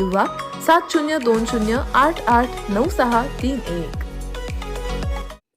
किंवा सात शून्य दोन शून्य आठ आठ नऊ सहा तीन एक.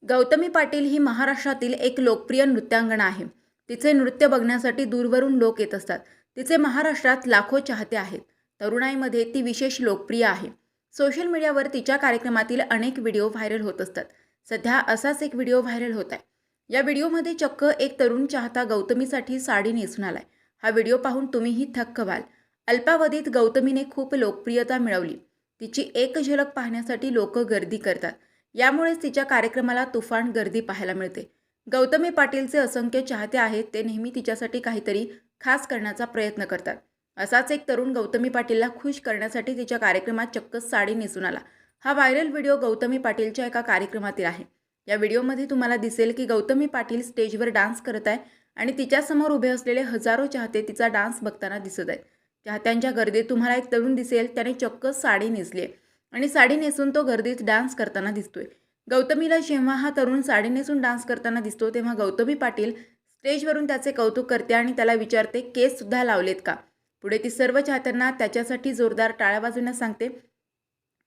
गौतमी पाटील ही महाराष्ट्रातील एक लोकप्रिय नृत्यांगना आहे. तिचे नृत्य बघण्यासाठी दूरवरून लोक येत असतात. तिचे महाराष्ट्रात लाखो चाहते आहेत. तरुणाईमध्ये ती विशेष लोकप्रिय आहे. सोशल मीडियावर तिच्या कार्यक्रमातील अनेक व्हिडिओ व्हायरल होत असतात. सध्या असाच एक व्हिडिओ व्हायरल होत आहे. या व्हिडिओमध्ये चक्क एक तरुण चाहता गौतमीसाठी साडी नेसून आलाय. हा व्हिडिओ पाहून तुम्हीही थक्क व्हाल. अल्पावधीत गौतमीने खूप लोकप्रियता मिळवली. तिची एक झलक पाहण्यासाठी लोक गर्दी करतात. यामुळेच तिच्या कार्यक्रमाला तुफान गर्दी पाहायला मिळते. गौतमी पाटीलचे असंख्य चाहते आहेत ते नेहमी तिच्यासाठी काहीतरी खास करण्याचा प्रयत्न करतात. असाच एक तरुण गौतमी पाटीलला खुश करण्यासाठी तिच्या कार्यक्रमात चक्क साडी नेसून आला. हा व्हायरल व्हिडिओ गौतमी पाटीलच्या एका कार्यक्रमातील आहे. या व्हिडिओमध्ये तुम्हाला दिसेल की गौतमी पाटील स्टेजवर डान्स करत आहे आणि तिच्यासमोर उभे असलेले हजारो चाहते तिचा डान्स बघताना दिसत आहेत. चाहत्यांच्या गर्दीत तुम्हाला एक तरुण दिसेल त्याने चक्क साडी नेसली. आहे आणि साडी नेसून तो गर्दीत डान्स करताना दिसतोय. गौतमीला जेव्हा हा तरुण साडी नेसून डान्स करताना दिसतो तेव्हा गौतमी पाटील स्टेजवरून त्याचे कौतुक करते आणि त्याला विचारते केससुद्धा लावलेत का? पुढे ती सर्व चाहत्यांना त्याच्यासाठी जोरदार टाळ्या वाजवण्यास सांगते.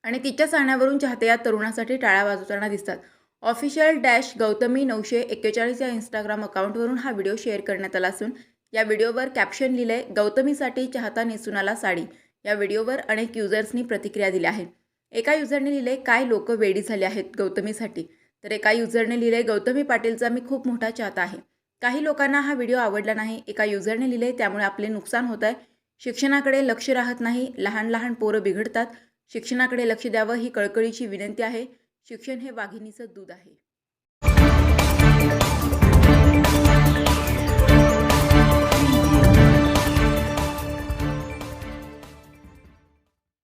आणि तिच्या सांगण्यावरून चाहते या तरुणासाठी टाळ्या वाजवताना दिसतात. ऑफिशियल डॅश गौतमी नऊशे एक्केचाळीस या इंस्टाग्राम अकाउंटवरून हा व्हिडिओ शेअर करण्यात आला असून या व्हिडिओवर कॅप्शन लिहिलंय गौतमीसाठी चाहता सुनाला साडी. या व्हिडिओवर अनेक युजर्सनी प्रतिक्रिया दिल्या आहेत. एका युजरने लिहिले काय लोक वेडी झाले आहेत गौतमीसाठी. तर एका युजरने लिहिले गौतमी पाटीलचा मी खूप मोठा चाहता आहे. काही लोकांना हा व्हिडिओ आवडला नाही. एका युजरने लिहिले त्यामुळे आपले नुकसान होत आहे शिक्षणाकडे लक्ष राहत नाही. लहान लहान पोरं बिघडतात. शिक्षणाकडे लक्ष द्यावं ही कळकळीची विनंती आहे. शिक्षण हे वाघिणीचं दूध आहे.